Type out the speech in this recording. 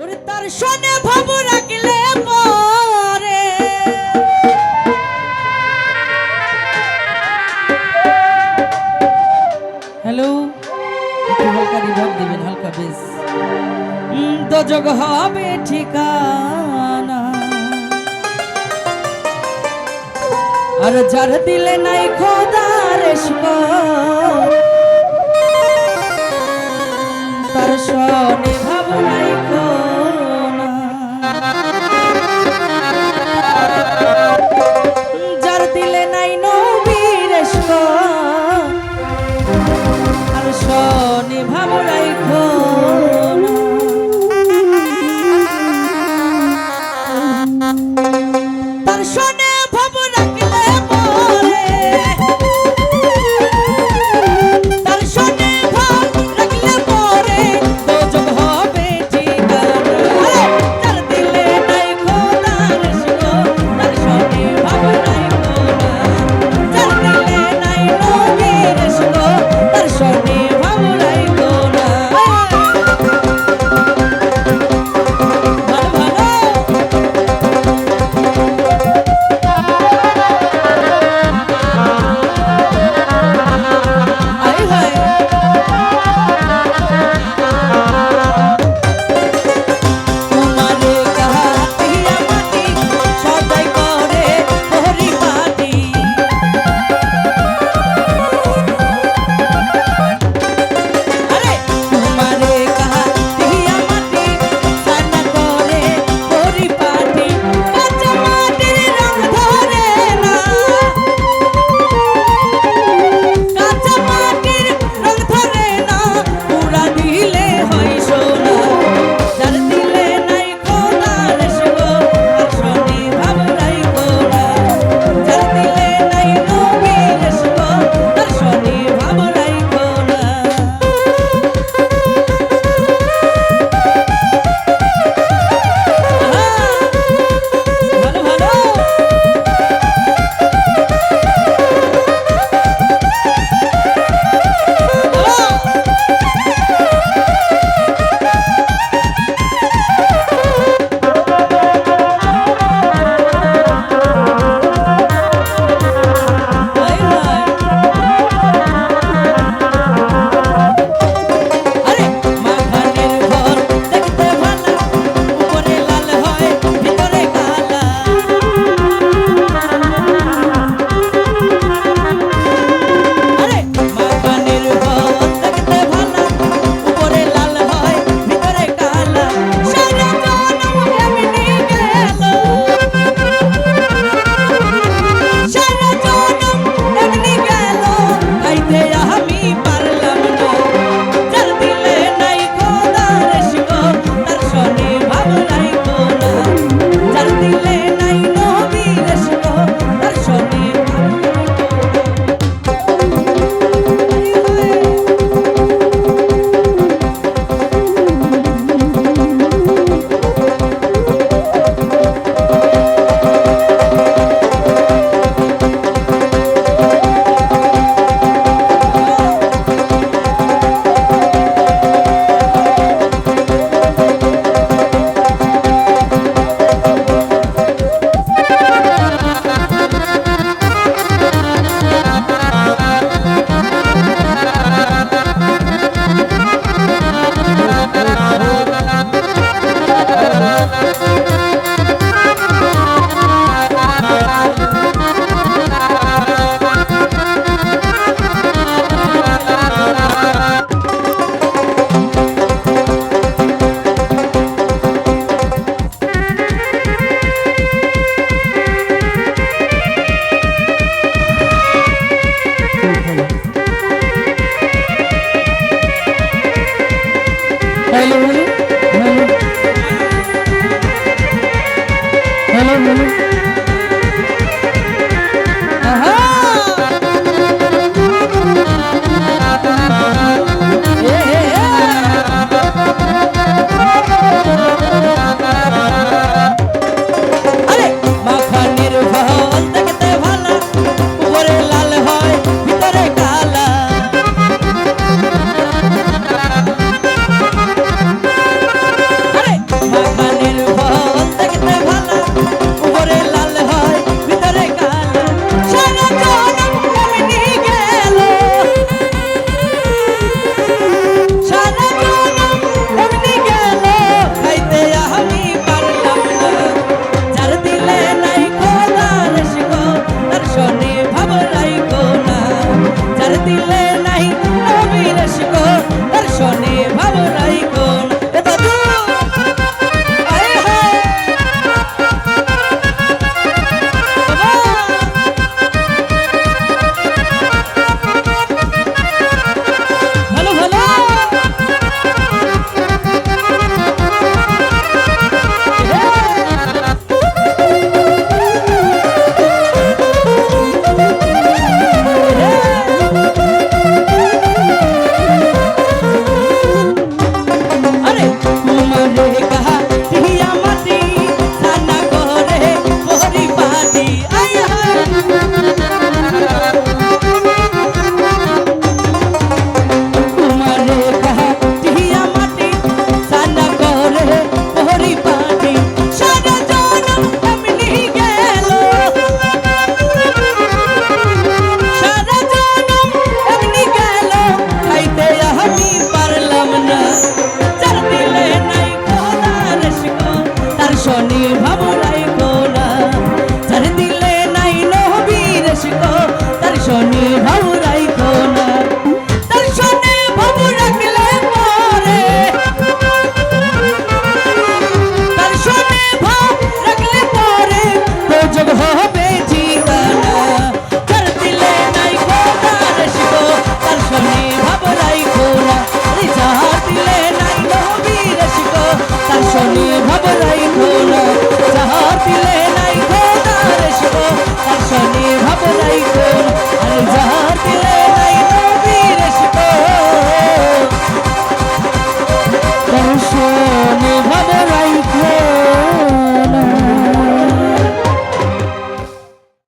ওরে তার শোনে ভাব রাখলে পরে। হ্যালো, একটু হালকা রিভাব দিবেন ঠিকানা। আর যার দিলে নাই খোদার তার সনে ভাবনায় মনে